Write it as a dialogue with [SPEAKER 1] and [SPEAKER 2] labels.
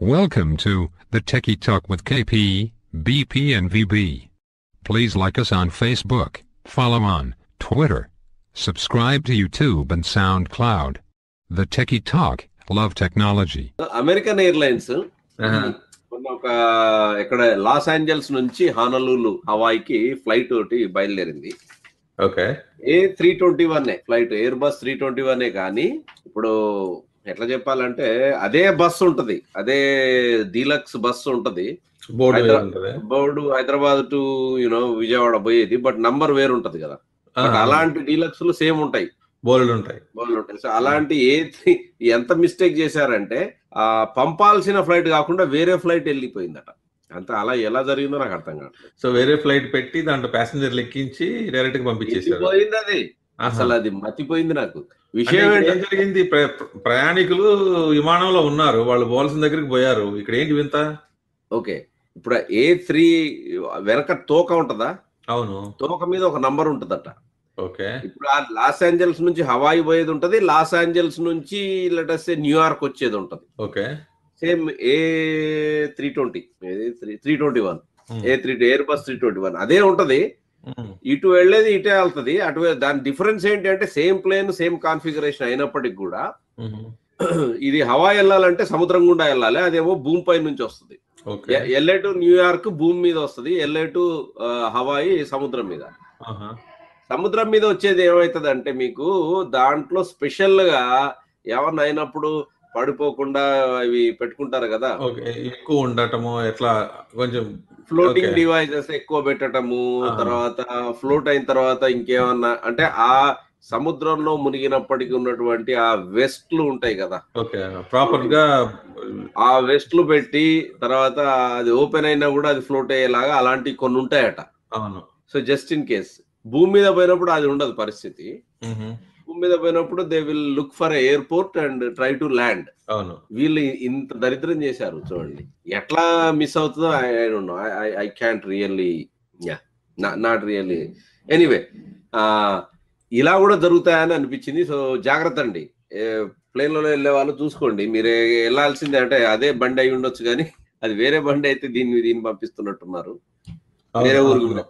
[SPEAKER 1] Welcome to the Techie Talk with KP, BP, and VB. Please like us on Facebook, follow on Twitter, subscribe to YouTube and SoundCloud. The Techie Talk, love technology.
[SPEAKER 2] American airlines. మొన్న ఒక ఇక్కడ loss Angeles నుంచి హానలూలు హవాయికి flight ఒకటి బయలుదేరింది
[SPEAKER 3] okay
[SPEAKER 2] A three twenty one flight Airbus three twenty one కానీ ఇప్పుడు ఎట్లా చెప్పాలంటే అదే బస్ ఉంటది. అదే డీలక్స్ బస్ ఉంటది.
[SPEAKER 3] Board
[SPEAKER 2] board Hyderabad to you know Vijayawada పోయేది బట్ నంబర్ వేరు ఉంటది కదా. అలాంటి డీలక్స్లు సేమ్ ఉంటాయి.
[SPEAKER 3] బోర్డులు ఉంటాయి.
[SPEAKER 2] బోర్డులు ఉంటాయి. సో అలాంటి ఏ త్రీ- ఎంత మిస్టేక్ చేశారంటే ఆ పంపాల్సిన ఫ్లైట్ కాకుండా వేరే ఫ్లైట్ వెళ్ళిపోయిందట. అంత అలా ఎలా జరిగిందో నాకు అర్థం కావట్లేదు.
[SPEAKER 3] సో వేరే ఫ్లైట్ పెట్టి దాంట్లో ప్యాసింజర్లు ఎక్కించి డైరెక్ట్గా పంపించేసారు
[SPEAKER 2] పోయింది అది. అసలు అది మతిపోయింది నాకు. విషయం
[SPEAKER 3] ఏం జరిగింది? ప్ర- ప్రయాణికులు విమానంలో ఉన్నారు. వాళ్ళు పోవాల్సిన దగ్గరికి పోయారు. ఇక్కడ ఏంటి వింత?
[SPEAKER 2] ఓకే. ఇప్పుడు ఏ త్రీ వెనక తోక ఉంటదా?
[SPEAKER 3] అవును.
[SPEAKER 2] తోక మీద ఒక నంబర్ ఉంటదట.
[SPEAKER 3] ఓకే.
[SPEAKER 2] ఇప్పుడు ఆ లాస్ ఏంజల్స్ నుంచి హవాయి పోయేది ఉంటది. లాస్ ఏంజల్స్ నుంచి లెటస్ న్యూయార్క్ వచ్చేది ఉంటది.
[SPEAKER 3] Okay.
[SPEAKER 2] Same A three twenty three twenty one A three Airbus three twenty one అదే ఉంటది. ఇటు వెళ్ళేది ఇటే వెళ్తది అటు దాని డిఫరెన్స్ ఏంటి అంటే సేమ్ ప్లేన్ సేమ్ కాన్ఫిగరేషన్ అయినప్పటికి కూడా
[SPEAKER 3] ఉమ్.
[SPEAKER 2] ఇది హవా వెళ్ళాలంటే సముద్రం గుండా వెళ్ళాలి. అదేమో భూమి పై నుంచి వస్తుంది. ఎల్ఏ టు న్యూయార్క్ భూమి మీద వస్తుంది. ఎల్ఏ టు హవాయి సముద్రం మీద. సముద్రం మీద వచ్చేది ఏమవుతుంది అంటే మీకు దాంట్లో స్పెషల్గా ఏమన్నా అయినప్పుడు పడిపోకుండా అవి పెట్టుకుంటారు కదా.
[SPEAKER 3] ఎక్కువ ఉండటము ఎట్లా కొంచెం
[SPEAKER 2] ఫ్లోటింగ్. డివైజెస్ ఎక్కువ పెట్టటము
[SPEAKER 3] ఆహా.
[SPEAKER 2] తర్వాత ఫ్లోట్ అయిన తర్వాత ఇంకేమన్నా అంటే ఆ సముద్రంలో మునిగినప్పటికీ ఉన్నటువంటి ఆ వెస్ట్లు ఉంటాయి కదా.
[SPEAKER 3] ప్రాపర్గా
[SPEAKER 2] ఆ వెస్ట్లు పెట్టి తర్వాత అది ఓపెన్ అయినా కూడా అది ఫ్లోట్ అయ్యేలాగా అలాంటివి కొన్ని ఉంటాయట.
[SPEAKER 3] అవును.
[SPEAKER 2] సో జస్ట్ ఇన్ కేస్ భూమి మీద పోయినప్పుడు అది ఉండదు పరిస్థితి. మీద పోయినప్పుడు they will look for airport and try to land
[SPEAKER 3] అవును.
[SPEAKER 2] వీళ్ళు ఇంత దరిద్రం చేశారు చూడండి. ఎట్లా మిస్ అవుతుందో I don't know I can't really yeah not really anyway ఇలా కూడా జరుగుతాయని అనిపించింది. సో జాగ్రత్త అండి. ప్లేన్లలో వెళ్ళే వాళ్ళు చూసుకోండి. మీరు వెళ్ళాల్సిందే. అంటే అదే బండి అయి ఉండొచ్చు కానీ అది వేరే బండి అయితే దీన్ని దీన్ని పంపిస్తున్నట్టున్నారు. వేరే ఊరికి.